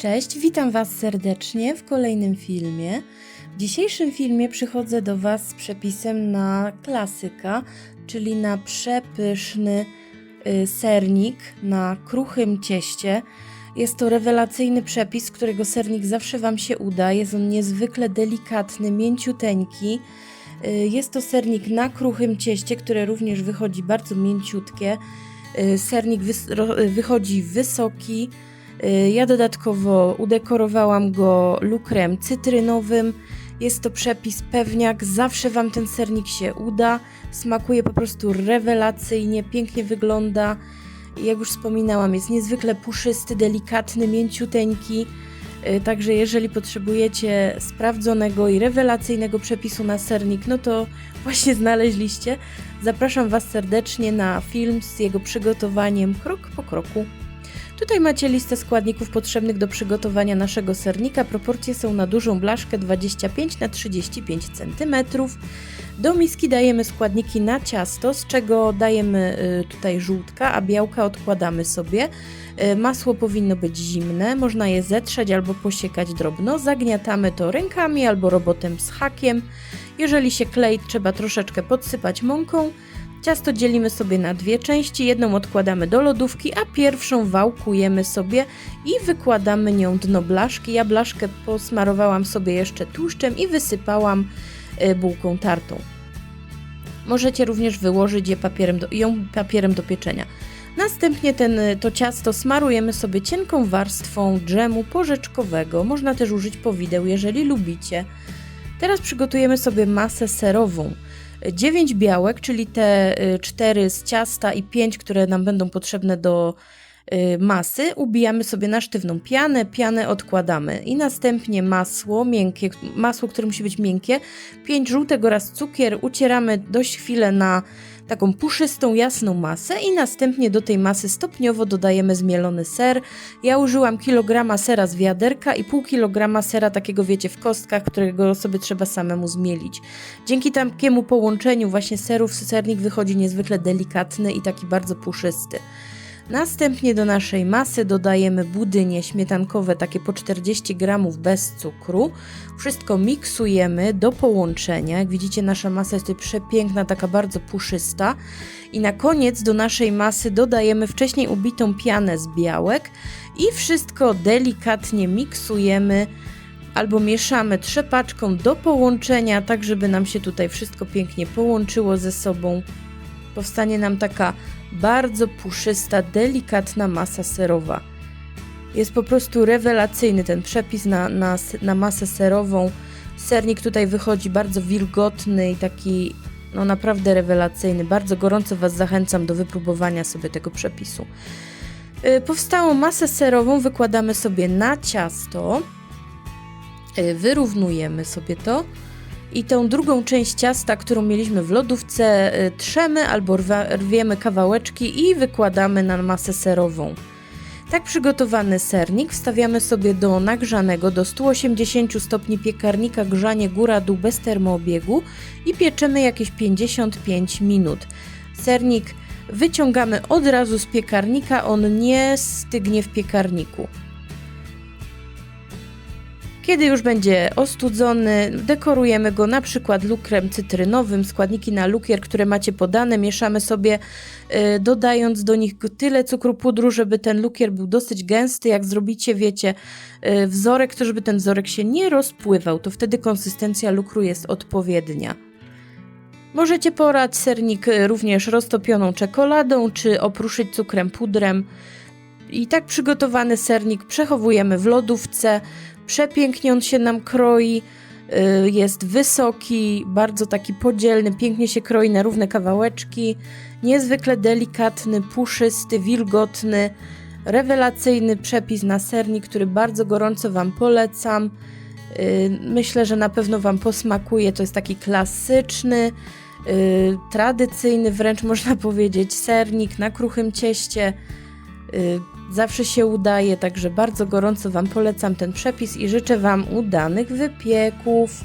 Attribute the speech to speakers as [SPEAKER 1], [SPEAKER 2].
[SPEAKER 1] Cześć, witam Was serdecznie w kolejnym filmie. W dzisiejszym filmie przychodzę do Was z przepisem na klasyka, czyli na przepyszny y, sernik na kruchym cieście. Jest to rewelacyjny przepis, którego sernik zawsze Wam się uda. Jest on niezwykle delikatny, mięciuteńki. Y, Jest to sernik na kruchym cieście, które również wychodzi bardzo mięciutkie. Y, Sernik wychodzi wysoki. Y, Ja dodatkowo udekorowałam go lukrem cytrynowym. Jest to przepis pewniak, zawsze Wam ten sernik się uda. Smakuje po prostu rewelacyjnie, pięknie wygląda. Jak już wspominałam, jest niezwykle puszysty, delikatny, mięciuteńki. Y, Także jeżeli potrzebujecie sprawdzonego i rewelacyjnego przepisu na sernik, no to właśnie znaleźliście. Zapraszam Was serdecznie na film z jego przygotowaniem krok po kroku. Tutaj macie listę składników potrzebnych do przygotowania naszego sernika. Proporcje są na dużą blaszkę 25 na 35 cm. Do miski dajemy składniki na ciasto, z czego dajemy y, tutaj żółtka, a białka odkładamy sobie. Y, Masło powinno być zimne, można je zetrzeć albo posiekać drobno. Zagniatamy to rękami albo robotem z hakiem. Jeżeli się klei, trzeba troszeczkę podsypać mąką. Ciasto dzielimy sobie na dwie części, jedną odkładamy do lodówki, a pierwszą wałkujemy sobie i wykładamy nią dno blaszki. Ja blaszkę posmarowałam sobie jeszcze tłuszczem i wysypałam y, bułką tartą. Możecie również wyłożyć je papierem do, ją papierem do pieczenia. Następnie ten, y, to ciasto smarujemy sobie cienką warstwą dżemu porzeczkowego. Można też użyć powideł, jeżeli lubicie. Teraz przygotujemy sobie masę serową. 9 białek, czyli te 4 z ciasta i 5, które nam będą potrzebne do y, masy, ubijamy sobie na sztywną pianę, pianę odkładamy. I następnie masło miękkie, masło, które musi być miękkie, 5 żółtek oraz cukier ucieramy dość chwilę na taką puszystą, jasną masę i następnie do tej masy stopniowo dodajemy zmielony ser. Ja użyłam kilograma sera z wiaderka i pół kilograma sera takiego wiecie w kostkach, którego sobie trzeba samemu zmielić. Dzięki takiemu połączeniu właśnie serów sernik wychodzi niezwykle delikatny i taki bardzo puszysty. Następnie do naszej masy dodajemy budynie śmietankowe, takie po 40 gramów bez cukru. Wszystko miksujemy do połączenia. Jak widzicie, nasza masa jest tutaj przepiękna, taka bardzo puszysta. I na koniec do naszej masy dodajemy wcześniej ubitą pianę z białek i wszystko delikatnie miksujemy albo mieszamy trzepaczką do połączenia, tak żeby nam się tutaj wszystko pięknie połączyło ze sobą. Powstanie nam taka bardzo puszysta, delikatna masa serowa. Jest po prostu rewelacyjny ten przepis na, na, na masę serową. Sernik tutaj wychodzi bardzo wilgotny i taki no naprawdę rewelacyjny. Bardzo gorąco Was zachęcam do wypróbowania sobie tego przepisu. Yy, Powstałą masę serową wykładamy sobie na ciasto. Yy, Wyrównujemy sobie to. I tą drugą część ciasta, którą mieliśmy w lodówce, y, trzemy albo rwiemy kawałeczki i wykładamy na masę serową. Tak przygotowany sernik wstawiamy sobie do nagrzanego do 180 stopni piekarnika grzanie góra-dół bez termoobiegu i pieczemy jakieś 55 minut. Sernik wyciągamy od razu z piekarnika, on nie stygnie w piekarniku. Kiedy już będzie ostudzony, dekorujemy go na przykład lukrem cytrynowym. Składniki na lukier, które macie podane, mieszamy sobie, y, dodając do nich tyle cukru pudru, żeby ten lukier był dosyć gęsty. Jak zrobicie, wiecie, y, wzorek, to żeby ten wzorek się nie rozpływał, to wtedy konsystencja lukru jest odpowiednia. Możecie porać sernik y, również roztopioną czekoladą, czy opruszyć cukrem pudrem. I tak przygotowany sernik przechowujemy w lodówce. Przepięknie on się nam kroi, y, jest wysoki, bardzo taki podzielny, pięknie się kroi na równe kawałeczki, niezwykle delikatny, puszysty, wilgotny, rewelacyjny przepis na sernik, który bardzo gorąco Wam polecam. Y, Myślę, że na pewno Wam posmakuje. To jest taki klasyczny, y, tradycyjny, wręcz można powiedzieć, sernik na kruchym cieście. Zawsze się udaje, także bardzo gorąco Wam polecam ten przepis i życzę Wam udanych wypieków.